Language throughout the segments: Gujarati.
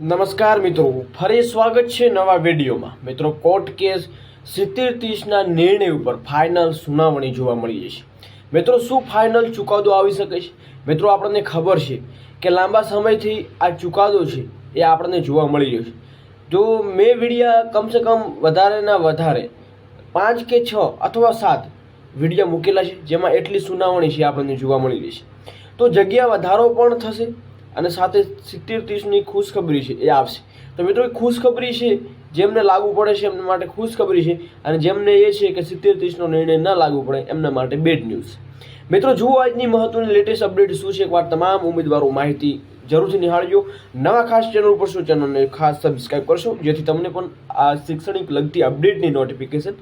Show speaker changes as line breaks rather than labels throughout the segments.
નમસ્કાર મિત્રો, ફરી સ્વાગત છે નવા વિડીયોમાં. મિત્રો, કોર્ટ કેસ સિત્તેર ત્રીસના નિર્ણય ઉપર ફાઇનલ સુનાવણી જોવા મળી જશે. મિત્રો, શું ફાઇનલ ચુકાદો આવી શકે છે? મિત્રો, આપણને ખબર છે કે લાંબા સમયથી આ ચુકાદો છે એ આપણને જોવા મળી રહ્યો છે. જો મેં વિડીયા કમસે કમ વધારેના વધારે પાંચ કે છ અથવા સાત વિડીયા મૂકેલા છે, જેમાં એટલી સુનાવણી છે આપણને જોવા મળી રહી છે તો જગ્યા વધારો પણ થશે અને સાથે સિત્તેર ત્રીસની ખુશખબરી છે, એ આવશે. તો મિત્રો, એ ખુશખબરી છે, જેમને લાગુ પડે છે, એમના માટે ખુશખબરી છે, અને જેમને એ છે કે સિત્તેર ત્રીસનો નિર્ણય ન લાગુ પડે, એમના માટે બેડ ન્યૂઝ મિત્રો, જુઓ આજની મહત્વની લેટેસ્ટ અપડેટ શું છે એકવાર તમામ ઉમેદવારો માહિતી જરૂરથી નિહાળજો. નવા ખાસ ચેનલ ઉપર શું ચેનલને ખાસ સબસ્ક્રાઇબ કરશો, જેથી તમને પણ આ શૈક્ષણિક લગતી અપડેટની નોટિફિકેશન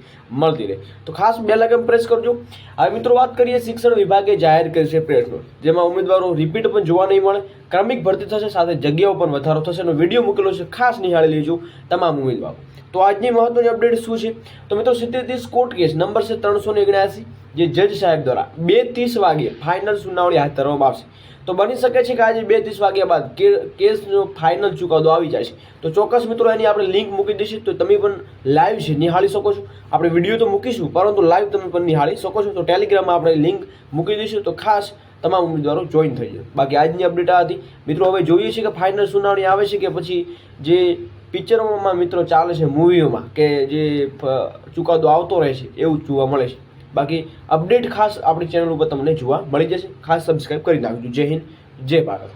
મળતી રહે. તો ખાસ બે લાગમ પ્રેસ કરજો. હવે મિત્રો વાત કરીએ શિક્ષણ વિભાગે જાહેર કરી છે પ્રેસ જેમાં ઉમેદવારો રિપીટ પણ જોવા નહીં મળે. ક્રમિક ભરતી થશે, સાથે જગ્યાઓ પણ વધારો થશે એનો વીડિયો મૂકેલો છે, ખાસ નિહાળી લેજો તમામ ઉમેદવારો. તો આજની મહત્વની અપડેટ શું છે? તો મિત્રો સિત્તેર કોર્ટ કેસ નંબર છે ત્રણસો ને જે જજ સાહેબ દ્વારા બે ત્રીસ વાગે ફાઇનલ સુનાવણી હાથ ધરવામાં આવશે. તો બની શકે છે કે આજે બે ત્રીસ વાગ્યા બાદ કેસનો ફાઇનલ ચુકાદો આવી જાય છે. તો ચોક્કસ મિત્રો, એની આપણે લિંક મૂકી દઈશું. તો તમે પણ લાઈવ છે નિહાળી શકો છો. આપણે વીડિયો તો મૂકીશું, પરંતુ લાઈવ તમે પણ નિહાળી શકો છો. તો ટેલિગ્રામમાં આપણે લિંક મૂકી દઈશું. તો ખાસ તમામ ઉમેદવારો જોઈન થઈ જાય બાકી આજની અપડેટ આ હતી. મિત્રો, હવે જોઈએ છીએ કે ફાઇનલ સુનાવણી આવે છે કે પછી જે પિક્ચરોમાં મિત્રો ચાલે છે મૂવીઓમાં કે જે ચુકાદો આવતો રહે છે, એવું જોવા મળે છે. બાકી અપડેટ ખાસ આપણી ચેનલ ઉપર તમને જોવા મળી જશે. ખાસ સબસ્ક્રાઈબ કરી નાખજો. જય હિન્દ. જય ભારત.